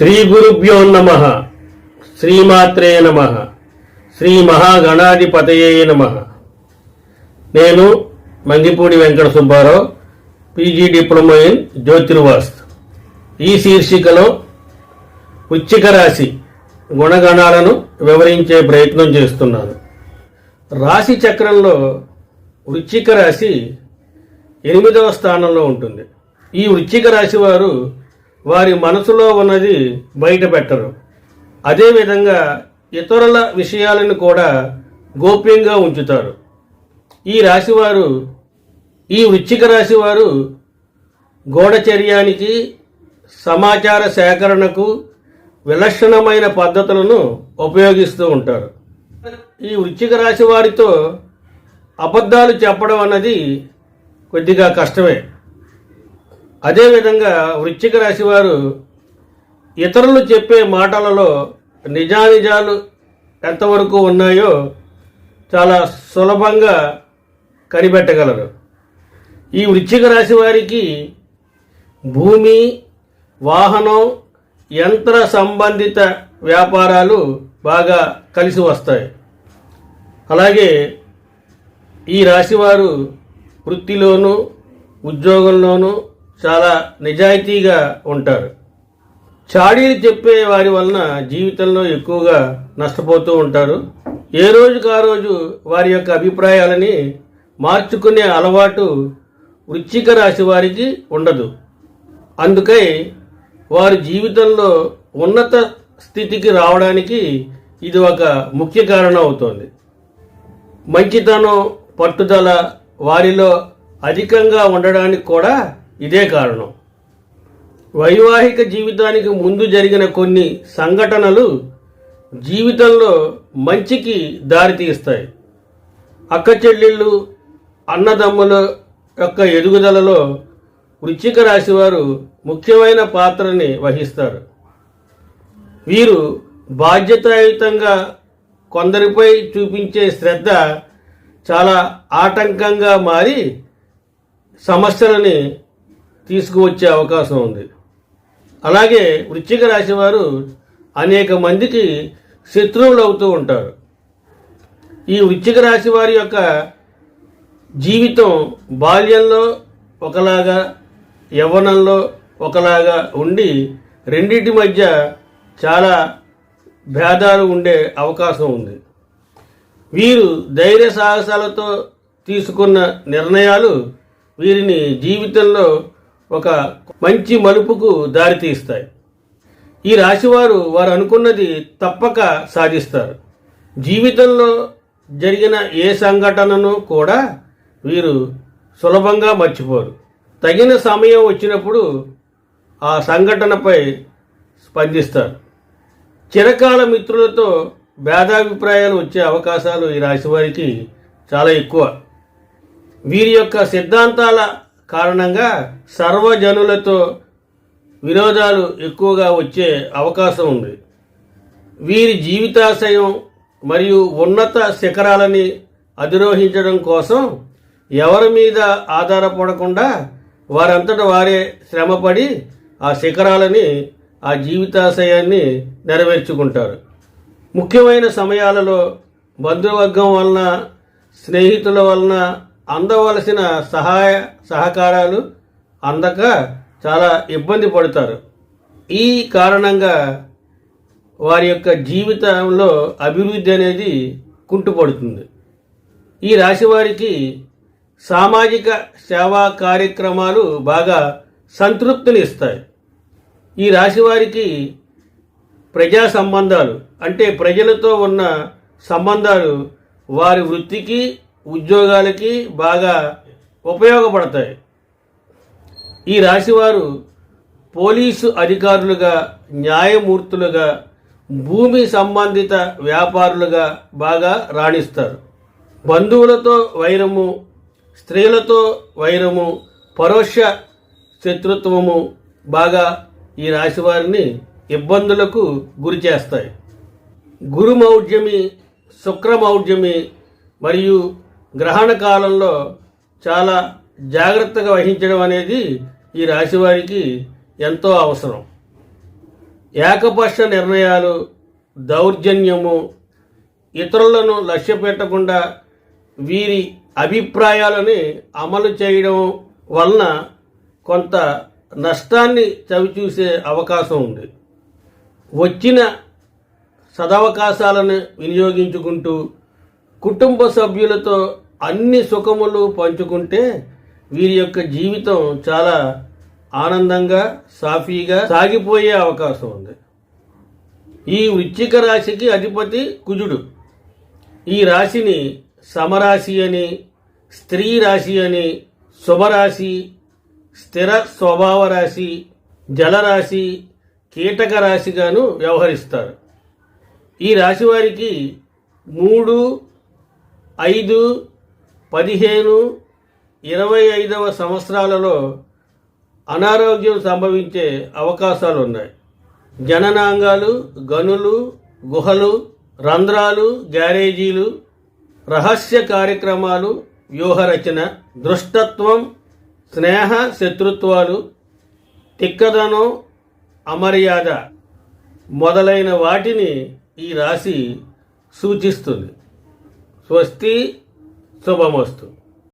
శ్రీ గురుభ్యో నమ. శ్రీమాత్రే నమ. శ్రీ మహాగణాధిపతయే నమ. నేను Mangipudi Venkata Subbarao PG diploma in జ్యోతిర్వాస్తు. ఈ శీర్షికలో ఉచ్చిక రాశి గుణగణాలను వివరించే ప్రయత్నం చేస్తున్నాను. రాశి చక్రంలో వృచ్చిక రాశి ఎనిమిదవ స్థానంలో ఉంటుంది. ఈ వృచ్చిక రాశి వారు వారి మనసులో ఉన్నది బయట పెట్టరు. అదేవిధంగా ఇతరుల విషయాలను కూడా గోప్యంగా ఉంచుతారు. ఈ రాశివారు ఈ వృచ్చిక రాశి వారు గూఢచర్యానికి సమాచార సేకరణకు విలక్షణమైన పద్ధతులను ఉపయోగిస్తూ ఉంటారు. ఈ వృచ్చిక రాశి వారితో అబద్ధాలు చెప్పడం అన్నది కొద్దిగా కష్టమే. అదేవిధంగా వృశ్చిక రాశి వారు ఇతరులు చెప్పే మాటలలో నిజానిజాలు ఎంతవరకు ఉన్నాయో చాలా సులభంగా కనిపెట్టగలరు. ఈ వృశ్చిక రాశి వారికి భూమి వాహనం యంత్ర సంబంధిత వ్యాపారాలు బాగా కలిసి వస్తాయి. అలాగే ఈ రాశివారు వృత్తిలోనూ ఉద్యోగంలోనూ చాలా నిజాయితీగా ఉంటారు. చాడీలు చెప్పే వారి వలన జీవితంలో ఎక్కువగా నష్టపోతూ ఉంటారు. ఏ రోజుకు ఆ రోజు వారి యొక్క అభిప్రాయాలని మార్చుకునే అలవాటు వృచ్చిక రాశి వారికి ఉండదు. అందుకై వారి జీవితంలో ఉన్నత స్థితికి రావడానికి ఇది ఒక ముఖ్య కారణం అవుతోంది. మంచితనం పట్టుదల వారిలో అధికంగా ఉండడానికి కూడా ఇదే కారణం. వైవాహిక జీవితానికి ముందు జరిగిన కొన్ని సంఘటనలు జీవితంలో మంచికి దారితీస్తాయి అక్క చెల్లెళ్ళు అన్నదమ్ముల యొక్క ఎదుగుదలలో వృచ్చిక రాశి వారు ముఖ్యమైన పాత్రని వహిస్తారు. వీరు బాధ్యతాయుతంగా కొందరిపై చూపించే శ్రద్ధ చాలా ఆటంకంగా మారి సమస్యలని తీసుకువచ్చే అవకాశం ఉంది. అలాగే వృశ్చిక రాశి వారు అనేక మందికి శత్రువులు అవుతూ ఉంటారు. ఈ వృశ్చిక రాశి వారి యొక్క జీవితం బాల్యంలో ఒకలాగా యవ్వనంలో ఒకలాగా ఉండి రెండింటి మధ్య చాలా భేదాలు ఉండే అవకాశం ఉంది. వీరు ధైర్య సాహసాలతో తీసుకున్న నిర్ణయాలు వీరిని జీవితంలో ఒక మంచి మలుపుకు దారితీస్తాయి ఈ రాశివారు వారు అనుకున్నది తప్పక సాధిస్తారు. జీవితంలో జరిగిన ఏ సంఘటనను కూడా వీరు సులభంగా మర్చిపోరు. తగిన సమయం వచ్చినప్పుడు ఆ సంఘటనపై స్పందిస్తారు. చిరకాల మిత్రులతో భేదాభిప్రాయాలు వచ్చే అవకాశాలు ఈ రాశివారికి చాలా ఎక్కువ. వీరి యొక్క సిద్ధాంతాల కారణంగా సర్వజనులతో విరోధాలు ఎక్కువగా వచ్చే అవకాశం ఉంది. వీరి జీవితాశయం మరియు ఉన్నత శిఖరాలని అధిరోహించడం కోసం ఎవరి మీద ఆధారపడకుండా వారంతట వారే శ్రమపడి ఆ శిఖరాలని ఆ జీవితాశయాన్ని నెరవేర్చుకుంటారు. ముఖ్యమైన సమయాలలో బంధువర్గం వలన స్నేహితుల వలన అందవలసిన సహాయ సహకారాలు అందక చాలా ఇబ్బంది పడతారు. ఈ కారణంగా వారి యొక్క జీవితంలో అభివృద్ధి అనేది కుంటుపడుతుంది. ఈ రాశి వారికి సామాజిక సేవా కార్యక్రమాలు బాగా సంతృప్తిని ఇస్తాయి. ఈ రాశి వారికి ప్రజా సంబంధాలు అంటే ప్రజలతో ఉన్న సంబంధాలు వారి వృత్తికి ఉద్యోగాలకి బాగా ఉపయోగపడతాయి. ఈ రాశివారు పోలీసు అధికారులుగా న్యాయమూర్తులుగా భూమి సంబంధిత వ్యాపారులుగా బాగా రాణిస్తారు. బంధువులతో వైరము స్త్రీలతో వైరము పరోక్ష శత్రుత్వము బాగా ఈ రాశి వారిని ఇబ్బందులకు గురి చేస్తాయి. గురుమౌఢ్యమి శుక్రమౌఢ్యమి మరియు గ్రహణ కాలంలో చాలా జాగ్రత్తగా వహించడం అనేది ఈ రాశి వారికి ఎంతో అవసరం. ఏకపక్ష నిర్ణయాలు దౌర్జన్యము ఇతరులను లక్ష్య పెట్టకుండా వీరి అభిప్రాయాలని అమలు చేయడం వలన కొంత నష్టాన్ని చవిచూసే అవకాశం ఉంది. వచ్చిన సదవకాశాలను వినియోగించుకుంటూ కుటుంబ సభ్యులతో అన్ని సుఖములు పంచుకుంటే వీరి యొక్క జీవితం చాలా ఆనందంగా సాఫీగా సాగిపోయే అవకాశం ఉంది. ఈ వృచ్చిక రాశికి అధిపతి కుజుడు. ఈ రాశిని సమరాశి అని స్త్రీ రాశి అని శుభరాశి స్థిర స్వభావ రాశి జలరాశి కీటక రాశిగాను వ్యవహరిస్తారు. ఈ రాశి వారికి మూడు ఐదు పదిహేను ఇరవై ఐదవ సంవత్సరాలలో అనారోగ్యం సంభవించే అవకాశాలు ఉన్నాయి జననాంగాలు గనులు గుహలు రంధ్రాలు గ్యారేజీలు రహస్య కార్యక్రమాలు వ్యూహరచన దృష్టత్వం స్నేహ శత్రుత్వాలు తిక్కదనం అమర్యాద మొదలైన వాటిని ఈ రాశి సూచిస్తుంది. స్వస్తి चव असतो